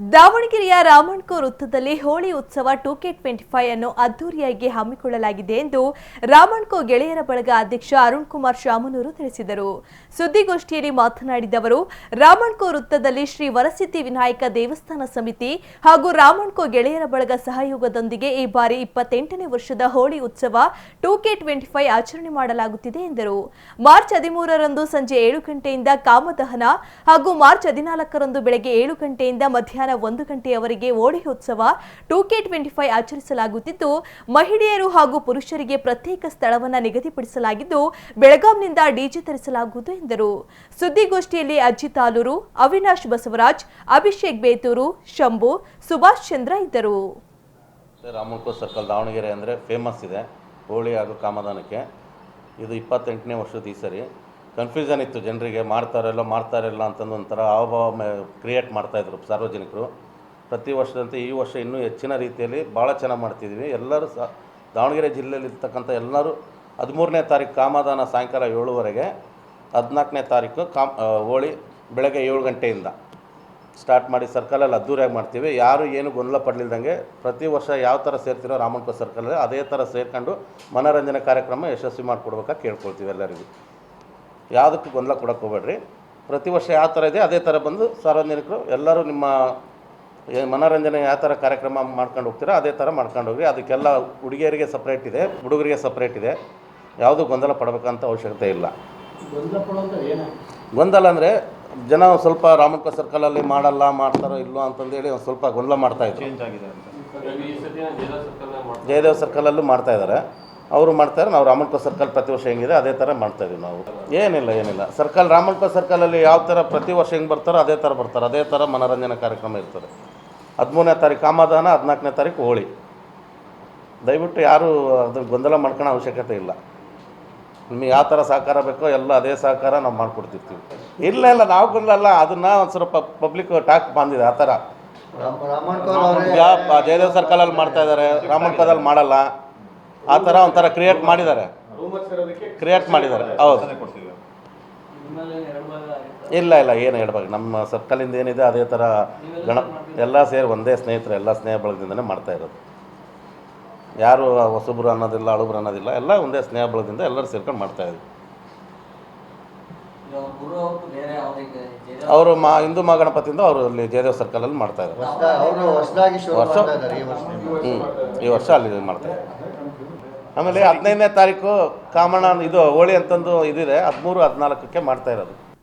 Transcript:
ದಾವಣಗೆರೆಯ ರಾಮಣ್ಕೋ ವೃತ್ತದಲ್ಲಿ ಹೋಳಿ ಉತ್ಸವ ಟೂ ಕೆ ಟ್ವೆಂಟಿ ಫೈವ್ ಅನ್ನು ಅದ್ದೂರಿಯಾಗಿ ಹಮ್ಮಿಕೊಳ್ಳಲಾಗಿದೆ ಎಂದು ರಾಮಣ್ಕೋ ಗೆಳೆಯರ ಬಳಗ ಅಧ್ಯಕ್ಷ ಅರುಣ್ ಕುಮಾರ್ ಶಾಮನೂರು ತಿಳಿಸಿದರು. ಸುದ್ದಿಗೋಷ್ಠಿಯಲ್ಲಿ ಮಾತನಾಡಿದ ಅವರು ರಾಮಣ್ಕೋ ವೃತ್ತದಲ್ಲಿ ಶ್ರೀ ವರಸಿದ್ದಿ ವಿನಾಯಕ ದೇವಸ್ಥಾನ ಸಮಿತಿ ಹಾಗೂ ರಾಮಣ್ಕೋ ಗೆಳೆಯರ ಬಳಗ ಸಹಯೋಗದೊಂದಿಗೆ ಈ ಬಾರಿ ಇಪ್ಪತ್ತೆಂಟನೇ ವರ್ಷದ ಹೋಳಿ ಉತ್ಸವ ಟೂ ಕೆ ಟ್ವೆಂಟಿ ಫೈವ್ ಆಚರಣೆ ಮಾಡಲಾಗುತ್ತಿದೆ ಎಂದರು. ಮಾರ್ಚ್ ಹದಿಮೂರರಂದು ಸಂಜೆ ಏಳು ಗಂಟೆಯಿಂದ ಕಾಮದಹನ ಹಾಗೂ ಮಾರ್ಚ್ ಹದಿನಾಲ್ಕರಂದು ಬೆಳಗ್ಗೆ ಏಳು ಗಂಟೆಯಿಂದ ಮಧ್ಯಾಹ್ನ ಒಂದು ಗಂಟೆಯವರೆಗೆ ಹೋಳಿ ಉತ್ಸವ ಟೂ ಕೆ ಟ್ವೆಂಟಿ ಫೈವ್ ಆಚರಿಸಲಾಗುತ್ತಿದ್ದು, ಮಹಿಳೆಯರು ಹಾಗೂ ಪುರುಷರಿಗೆ ಪ್ರತ್ಯೇಕ ಸ್ಥಳವನ್ನು ನಿಗದಿಪಡಿಸಲಾಗಿದ್ದು, ಬೆಳಗಾಂನಿಂದ ಡಿಜೆ ತರಿಸಲಾಗುವುದು ಎಂದರು. ಸುದ್ದಿಗೋಷ್ಠಿಯಲ್ಲಿ ಅಜಿತ್ ಆಲೂರು ಅವಿನಾಶ್ ಬಸವರಾಜ್, ಅಭಿಷೇಕ್ ಬೇತೂರು, ಶಂಭು, ಸುಭಾಷ್ ಚಂದ್ರ ಇದ್ದರು. ರಾಮಕೋ ಸರ್ಕಲ್ ದಾವಣಗೆರೆ ಅಂದರೆ ಫೇಮಸ್ ಇದೆ, ಹೋಳಿ ಹಾಗೂ ಕಾಮದಾನಕ್ಕೆ ಇದು ಇಪ್ಪತ್ತೆಂಟನೇ ವರ್ಷದ ಈ ಸರಿ. ಕನ್ಫ್ಯೂಷನ್ ಇತ್ತು ಜನರಿಗೆ, ಮಾಡ್ತಾರಲ್ಲ ಮಾಡ್ತಾರಿಲ್ಲ ಅಂತಂದು ಒಂಥರ ಹಾವಭಾವ ಕ್ರಿಯೇಟ್ ಮಾಡ್ತಾಯಿದ್ರು ಸಾರ್ವಜನಿಕರು. ಪ್ರತಿ ವರ್ಷದಂತೆ ಈ ವರ್ಷ ಇನ್ನೂ ಹೆಚ್ಚಿನ ರೀತಿಯಲ್ಲಿ ಭಾಳ ಚೆನ್ನಾಗಿ ಮಾಡ್ತಿದ್ದೀವಿ ಎಲ್ಲರೂ ಸಹ, ದಾವಣಗೆರೆ ಜಿಲ್ಲೆಯಲ್ಲಿ ಇರ್ತಕ್ಕಂಥ ಎಲ್ಲರೂ ಹದಿಮೂರನೇ ತಾರೀಕು ಕಾಮದಾನ ಸಾಯಂಕಾಲ ಏಳುವರೆಗೆ ಹದಿನಾಲ್ಕನೇ ತಾರೀಕು ಕಾಮ್ ಹೋಳಿ ಬೆಳಗ್ಗೆ ಏಳು ಗಂಟೆಯಿಂದ ಸ್ಟಾರ್ಟ್ ಮಾಡಿ ಸರ್ಕಲಲ್ಲಿ ಅದ್ದೂರಿಯಾಗಿ ಮಾಡ್ತೀವಿ. ಯಾರು ಏನು ಗೊಂದಲ ಪಡಲಿಲ್ದಂಗೆ ಪ್ರತಿ ವರ್ಷ ಯಾವ ಥರ ಸೇರ್ತಿರೋ ರಾಮನ್ಕೋ ಸರ್ಕಲಲ್ಲಿ ಅದೇ ಥರ ಸೇರ್ಕೊಂಡು ಮನೋರಂಜನೆ ಕಾರ್ಯಕ್ರಮ ಯಶಸ್ವಿ ಮಾಡಿಕೊಡ್ಬೇಕಾಗಿ ಕೇಳ್ಕೊಳ್ತೀವಿ ಎಲ್ಲರಿಗೂ. ಯಾವುದಕ್ಕೂ ಗೊಂದಲ ಕೊಡೋಕೆ ಹೋಗಬೇಡ್ರಿ. ಪ್ರತಿ ವರ್ಷ ಯಾವ ಥರ ಇದೆ ಅದೇ ಥರ ಬಂದು ಸಾರ್ವಜನಿಕರು ಎಲ್ಲರೂ ನಿಮ್ಮ ಮನೋರಂಜನೆ ಯಾವ ಥರ ಕಾರ್ಯಕ್ರಮ ಮಾಡ್ಕೊಂಡು ಹೋಗ್ತೀರೋ ಅದೇ ಥರ ಮಾಡ್ಕೊಂಡು ಹೋಗ್ರಿ. ಅದಕ್ಕೆಲ್ಲ ಹುಡುಗಿಯರಿಗೆ ಸಪ್ರೇಟ್ ಇದೆ ಹುಡುಗರಿಗೆ ಸಪ್ರೇಟ್ ಇದೆ. ಯಾವುದೂ ಗೊಂದಲ ಪಡಬೇಕಂತ ಅವಶ್ಯಕತೆ ಇಲ್ಲ. ಗೊಂದಲ ಅಂದರೆ ಜನ ಒಂದು ಸ್ವಲ್ಪ ರಾಮಪ್ಪ ಸರ್ಕಲಲ್ಲಿ ಮಾಡಲ್ಲ ಮಾಡ್ತಾರೋ ಇಲ್ಲೋ ಅಂತಂದೇಳಿ ಒಂದು ಸ್ವಲ್ಪ ಗೊಂದಲ ಮಾಡ್ತಾ ಇದ್ದಾರೆ ಆಗಿದೆ ಅಂತ. ಜಯದೇವ್ ಸರ್ಕಲಲ್ಲೂ ಮಾಡ್ತಾ ಇದ್ದಾರೆ. ಅವರು ಮಾಡ್ತಾರೆ ನಾವು ರಾಮನ್ಪ ಸರ್ಕಲ್ ಪ್ರತಿ ವರ್ಷ ಹೆಂಗಿದೆ ಅದೇ ಥರ ಮಾಡ್ತಾಯಿದ್ದೀವಿ ನಾವು. ಏನಿಲ್ಲ ಏನಿಲ್ಲ. ಸರ್ಕಲ್ ರಾಮಣ್ಕೋ ಸರ್ಕಲಲ್ಲಿ ಯಾವ ಥರ ಪ್ರತಿ ವರ್ಷ ಹೆಂಗೆ ಬರ್ತಾರೋ ಅದೇ ಥರ ಬರ್ತಾರೆ. ಅದೇ ಥರ ಮನೋರಂಜನಾ ಕಾರ್ಯಕ್ರಮ ಇರ್ತದೆ. ಹದಿಮೂರನೇ ತಾರೀಕು ಕಾಮಧಾನ ಹದಿನಾಲ್ಕನೇ ತಾರೀಕು ಹೋಳಿ. ದಯವಿಟ್ಟು ಯಾರೂ ಅದ್ರ ಗೊಂದಲ ಮಾಡ್ಕೊಳ್ಳೋ ಅವಶ್ಯಕತೆ ಇಲ್ಲ. ನಿಮಗೆ ಯಾವ ಥರ ಸಹಕಾರ ಬೇಕೋ ಎಲ್ಲ ಅದೇ ಸಹಕಾರ ನಾವು ಮಾಡಿಕೊಡ್ತಿರ್ತೀವಿ. ಇಲ್ಲ ಇಲ್ಲ ನಾವು ಗೊಂದಲ ಅದನ್ನು ಒಂದು ಸ್ವಲ್ಪ ಪಬ್ಲಿಕ್ ಟಾಕ್ ಬಂದಿದೆ ಆ ಥರ ಜಯದೇವ್ ಸರ್ಕಲಲ್ಲಿ ಮಾಡ್ತಾ ಇದ್ದಾರೆ ರಾಮಣ್ಕದಲ್ಲಿ ಮಾಡಲ್ಲ. ಆ ಥರ ಒಂಥರ ಕ್ರಿಯೇಟ್ ಮಾಡಿದ್ದಾರೆ. ಕ್ರಿಯೇಟ್ ಮಾಡಿದ್ದಾರೆ. ಹೌದು. ಇಲ್ಲ ಇಲ್ಲ ಏನು ಹೇಳ್ಬೇಕು ನಮ್ಮ ಸರ್ಕಲಿಂದ ಏನಿದೆ ಅದೇ ಥರ ಗಣ ಎಲ್ಲ ಸೇರಿ ಒಂದೇ ಸ್ನೇಹಿತರು ಎಲ್ಲ ಸ್ನೇಹ ಬಳಗದಿಂದನೇ ಮಾಡ್ತಾ ಇರೋದು. ಯಾರು ಹೊಸಬ್ರು ಅನ್ನೋದಿಲ್ಲ ಅಳುಬ್ರು ಅನ್ನೋದಿಲ್ಲ ಎಲ್ಲ ಒಂದೇ ಸ್ನೇಹ ಬಳಗದಿಂದ ಎಲ್ಲರೂ ಸೇರ್ಕೊಂಡು ಮಾಡ್ತಾ ಇದ್ವಿ. ಅವ್ರು ಮಾ ಹಿಂದೂ ಮಹಾಗಣಪತಿಯಿಂದ ಅವರು ಅಲ್ಲಿ ಜಯದೇವ್ ಸರ್ಕಲಲ್ಲಿ ಮಾಡ್ತಾ ಇದ್ದಾರೆ. ಅವರು ಹೊಸದಾಗಿ ಶುರು ವರ್ಷ ಈ ವರ್ಷ. ಹ್ಞೂ ಈ ವರ್ಷ ಅಲ್ಲಿ ಮಾಡ್ತಾ ಇದ್ದಾರೆ. ಆಮೇಲೆ ಹದಿನೈದನೇ ತಾರೀಕು ಕಾಮಣ್ಣ ಇದು ಹೋಳಿ ಅಂತಂದು ಇದಿದೆ ಹದಿಮೂರು ಹದಿನಾಲ್ಕಕ್ಕೆ ಮಾಡ್ತಾ ಇರೋದು.